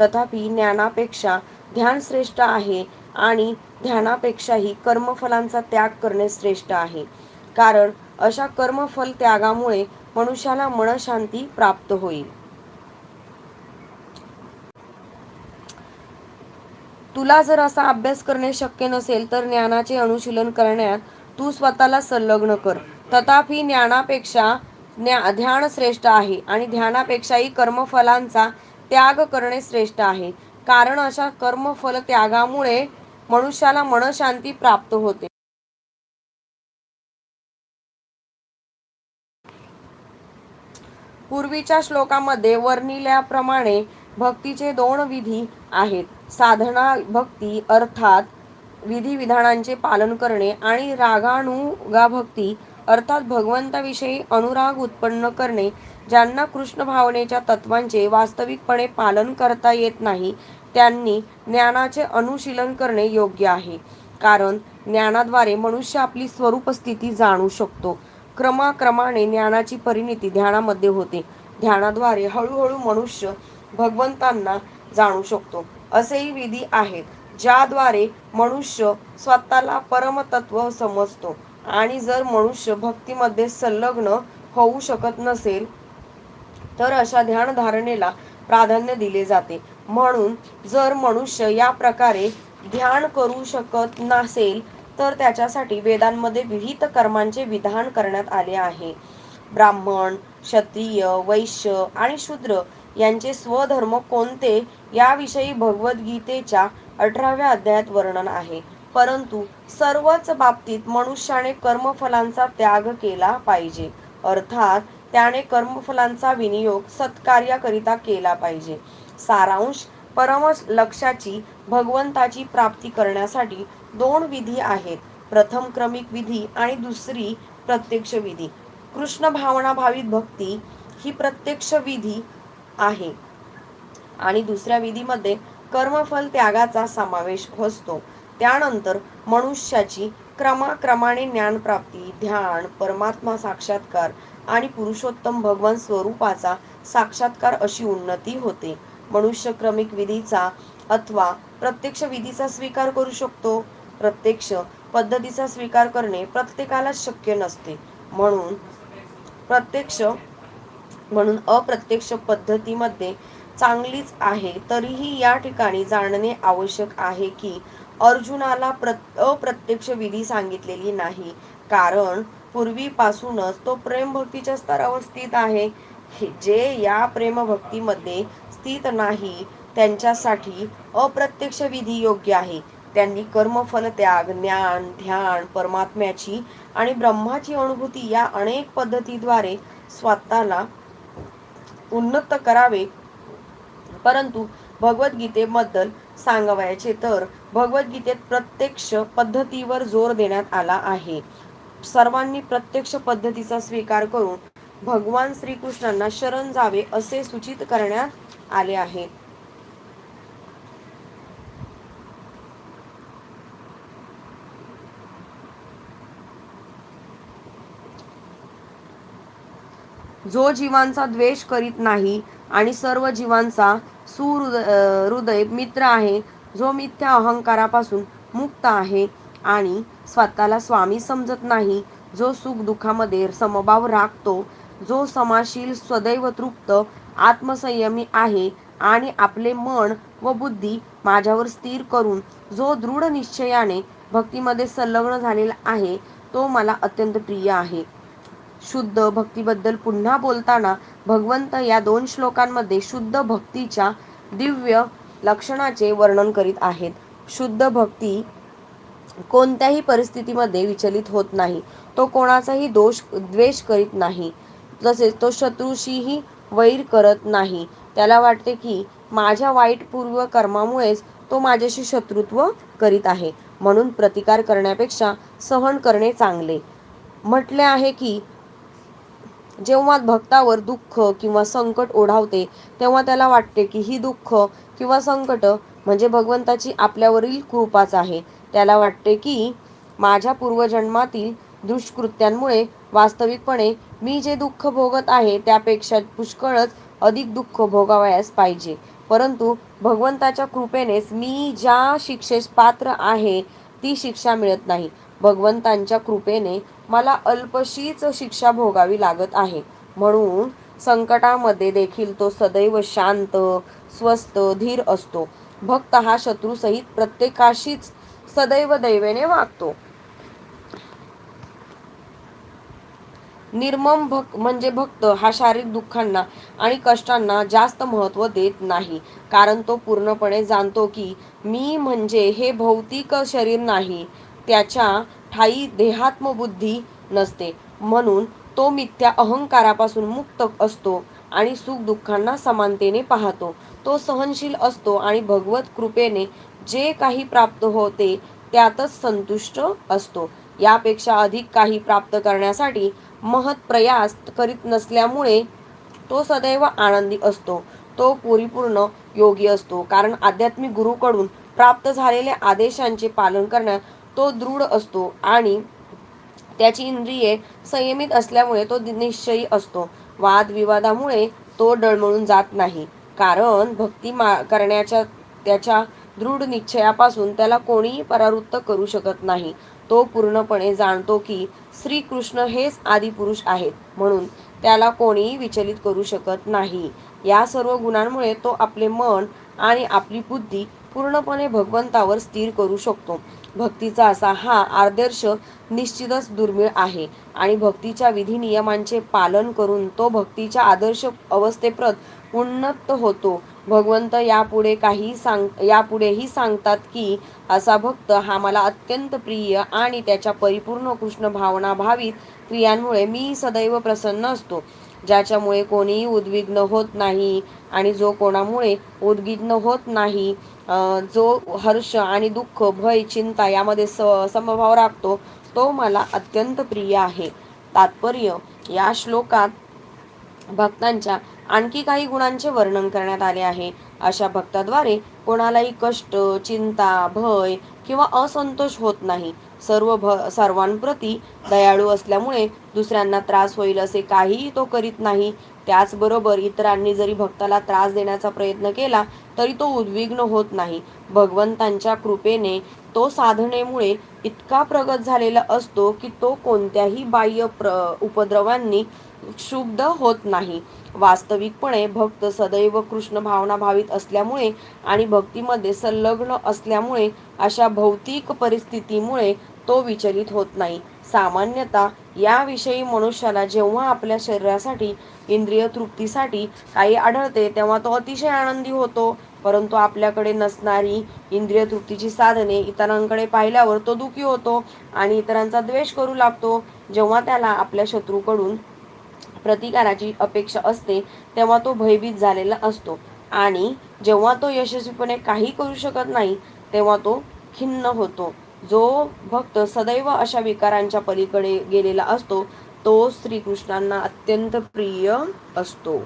तथापि ज्ञानापेक्षा ध्यान श्रेष्ठ आहे आणि ध्यानापेक्षाही कर्मफलांचा त्याग करणे श्रेष्ठ आहे. कारण अशा कर्मफल त्यागामुळे मनुष्याला मनशांती प्राप्त होईल. तुला जर असा अभ्यास करणे शक्य नसेल तर ज्ञानाचे अनुशीलन करण्यात तू स्वतःला संलग्न कर. तथापि ज्ञानापेक्षा ज्ञा ध्यान श्रेष्ठ आहे आणि ध्यानापेक्षाही कर्मफलांचा त्याग करणे श्रेष्ठ आहे. कारण अशा कर्मफल त्यागामुळे मनुष्याला मनशांती प्राप्त होते. पूर्वीच्या श्लोकामध्ये वर्णिल्याप्रमाणे भक्तीचे दोन विधी आहेत. साधना भक्ती अर्थात विधिविधानांचे पालन करणे आणि रागानुगा भक्ती अर्थात भगवंताविषयी अनुराग उत्पन्न करणे ज्यांना कृष्ण भावनेच्या तत्वांचे वास्तविकपणे पालन करता येत नाही त्यांनी ज्ञानाचे अनुशीलन करणे योग्य आहे. कारण ज्ञानाद्वारे मनुष्य आपली स्वरूप स्थिती जाणू शकतो. क्रमाक्रमाने ज्ञानाची परिणिती ध्यानामध्ये होते. ध्यानाद्वारे हळूहळू मनुष्य भगवंतांना जाणू शकतो. असेही विधी आहेत ज्याद्वारे मनुष्य स्वतःला परमतत्व समजतो. आणि जर मनुष्य भक्तीमध्ये संलग्न होऊ शकत नसेल तर अशा ध्यानधारणेला प्राधान्य दिले जाते. म्हणून जर मनुष्य या प्रकारे ध्यान करू शकत नसेल तर त्याच्यासाठी वेदांमध्ये विविध कर्मांचे विधान करण्यात आले आहे. ब्राह्मण क्षत्रिय वैश्य आणि शूद्र यांचे स्वधर्म कोणते याविषयी भगवद्गीतेच्या अठराव्या अध्यायात वर्णन आहे. परंतु सर्वच बाबतीत मनुष्याने कर्मफलांचा त्याग केला पाहिजे. अर्थात त्याने कर्मफलांचा विनियोग सत्कार्याकरिता केला पाहिजे. सारांश परम लक्षाची भगवंताची प्राप्ती करण्यासाठी दोन विधी आहेत. प्रथम क्रमिक विधी आणि दुसरी प्रत्यक्ष विधी. कृष्ण भावना भावित भक्ती ही प्रत्यक्ष विधी आहे. आणि दुसऱ्या विधीमध्ये कर्मफल त्यागाचा समावेश असतो. त्यानंतर मनुष्याची क्रमाक्रमाने ज्ञानप्राप्ती ध्यान परमात्मा साक्षात्कार आणि पुरुषोत्तम भगवान स्वरूपाचा साक्षात्कार अशी उन्नती होते. मनुष्य क्रमिक विधीचा अथवा प्रत्यक्ष विधीचा स्वीकार करू शकतो. प्रत्यक्ष पद्धतीचा स्वीकार करणे प्रत्येकाला शक्य नसते. म्हणून प्रत्यक्ष म्हणून अप्रत्यक्ष पद्धतीमध्ये चांगलीच आहे. तरीही या ठिकाणी जाणणे आवश्यक आहे की अर्जुनाला प्र अप्रत्यक्ष विधी सांगितलेली नाही. कारण पूर्वीपासूनच तो प्रेमभक्तीच्या स्तरावर स्थित आहे. जे या प्रेमभक्तीमध्ये स्थित नाही त्यांच्यासाठी अप्रत्यक्ष विधी योग्य आहे. त्यांनी कर्मफल त्याग ज्ञान ध्यान परमात्म्याची आणि ब्रह्माची अनुभूती या अनेक पद्धतीद्वारे स्वतःला उन्नत करावे. परंतु भगवद्गीतेबद्दल सांगावयाचे तर भगवद्गीतेत प्रत्यक्ष पद्धतीवर जोर देण्यात आला आहे. सर्वांनी प्रत्यक्ष पद्धतीचा स्वीकार करून भगवान श्रीकृष्णांना शरण जावे असे सूचित करण्यात आले आहे. जो जीवांचा द्वेष करीत नाही आणि सर्व जीवांचा सुहृदय मित्र आहे जो मिथ्या अहंकारापासून मुक्त आहे आणि स्वतःला स्वामी समजत नाही जो सुख दुःखामध्ये समभाव राखतो जो समाशील सदैव तृप्त आत्मसंयमी आहे आणि आपले मन व बुद्धी माझ्यावर स्थिर करून जो दृढ निश्चयाने भक्तीमध्ये संलग्न झालेला आहे तो मला अत्यंत प्रिय आहे. शुद्ध भक्तीबद्दल पुन्हा बोलताना भगवंत या दोन श्लोकांमध्ये शुद्ध भक्तीच्या दिव्य लक्षणाचे वर्णन करीत आहेत. शुद्ध भक्ती कोणत्याही परिस्थितीमध्ये विचलित होत नाही. तो कोणाचाही दोष द्वेष करीत नाही. तसेच तो शत्रूशीही वैर करत नाही. त्याला वाटते की माझ्या वाईट पूर्व कर्मामुळेच तो माझ्याशी शत्रुत्व करीत आहे. म्हणून प्रतिकार करण्यापेक्षा सहन करणे चांगले. म्हटले आहे की जेव्हा भक्तावर दुःख किंवा संकट ओढावते तेव्हा त्याला वाटते की ही दुःख किंवा संकट म्हणजे भगवंताची आपल्यावरील कृपाच आहे. त्याला वाटते की माझ्या पूर्वजन्मातील दुष्कृत्यांमुळे वास्तविकपणे मी जे दुःख भोगत आहे त्यापेक्षा पुष्कळच अधिक दुःख भोगावयास पाहिजे. परंतु भगवंताच्या कृपेनेच मी ज्या शिक्षेस पात्र आहे ती शिक्षा मिळत नाही. भगवंतांच्या कृपेने मला अल्पशीच शिक्षा भोगावी लागत आहे. म्हणून संकटामध्ये देखील तो सदैव शांत स्वस्थ धीर असतो. भक्त हा शत्रूसहित प्रत्येकाशीच सदैव दैवेने वागतो. निर्मम भक्त म्हणजे भक्त हा शारीरिक दुःखांना आणि कष्टांना जास्त महत्त्व देत नाही. कारण तो पूर्णपणे जाणतो की मी म्हणजे हे भौतिक शरीर नाही त्याच्या ठाई देहात्मबुद्धी नसते. म्हणून तो मिथ्या अहंकारापासून मुक्त असतो आणि सुख दुःखांना समानतेने पाहतो. तो सहनशील असतो आणि भगवत कृपेने जे काही प्राप्त होते त्यातच संतुष्ट असतो. यापेक्षा अधिक काही प्राप्त करण्यासाठी महत प्रयास करीत नसल्यामुळे तो सदैव आनंदी असतो. तो परिपूर्ण योगी असतो. कारण आध्यात्मिक गुरुकडून प्राप्त झालेल्या आदेशांचे पालन करण्यात तो दृढ असतो आणि त्याची इंद्रिये संयमित असल्यामुळे तो निश्चयी असतो. वादविवादामुळे तो डळमळून जात नाही. कारण भक्ती मा करण्याच्या त्याच्या दृढ निश्चयापासून त्याला कोणीही परावृत्त करू शकत नाही. तो पूर्णपणे जाणतो की श्रीकृष्ण हेच आदिपुरुष आहेत म्हणून त्याला कोणीही विचलित करू शकत नाही. या सर्व गुणांमुळे तो आपले मन आणि आपली बुद्धी पूर्णपणे भगवंतावर स्थिर करू शकतो. भक्तीचा असा हा आदर्श निश्चितच दुर्मिळ आहे आणि भक्तीच्या विधी नियमांचे पालन करून तो भक्तीच्या आदर्श अवस्थेप्रत उन्नत होतो. भगवंत यापुढे काही सांग यापुढेही सांगतात की असा भक्त हा मला अत्यंत प्रिय आणि त्याच्या परिपूर्ण कृष्ण भावना भावित क्रियांमुळे मी सदैव प्रसन्न असतो. ज्याच्यामुळे कोणीही उद्विग्न होत नाही आणि जो कोणामुळे उद्विग्न होत नाही जो हर्ष आणि दुःख भय चिंता यामध्ये स समभाव राखतो तो मला अत्यंत प्रिय आहे. तात्पर्य या श्लोकात भक्तांच्या आणखी काही गुणांचे वर्णन करण्यात आले आहे. अशा भक्ताद्वारे कोणालाही कष्ट चिंता भय किंवा असंतोष होत नाही. सर्व भ सर्वांप्रती दयाळू असल्यामुळे दुसऱ्यांना त्रास होईल असे काहीही तो करीत नाही. त्याचबरोबर इतरांनी जरी भक्ताला त्रास देण्याचा प्रयत्न केला तरी तो उद्विग्न होत नाही. भगवंतांच्या कृपेने तो साधनेमुळे इतका प्रगत झालेला असतो की तो कोणत्याही बाह्य प्र उपद्रवांनी क्षुब्ध होत नाही. वास्तविकपणे भक्त सदैव कृष्ण भावना भावित असल्यामुळे आणि भक्तीमध्ये संलग्न असल्यामुळे अशा भौतिक परिस्थितीमुळे तो विचलित होत नाही. सामान्यतः याविषयी मनुष्याला जेव्हा आपल्या शरीरासाठी इंद्रिय तृप्तीसाठी काही आढळते तेव्हा तो अतिशय आनंदी होतो. परंतु आपल्याकडे नसणारी इंद्रिय तृप्तीची साधने इतरांकडे पाहिल्यावर तो दुखी होतो आणि इतरांचा द्वेष करू लागतो. जेव्हा त्याला आपल्या शत्रूकडून प्रतिकाराची अपेक्षा असते तेव्हा तो भयभीत झालेला असतो. आणि जेव्हा तो यशस्वीपणे काही करू शकत नाही तेव्हा तो खिन्न होतो. जो भक्त सदैव अशा विकारांच्या पलीकडे गेलेला असतो तो श्रीकृष्णांना अत्यंत प्रिय असतो.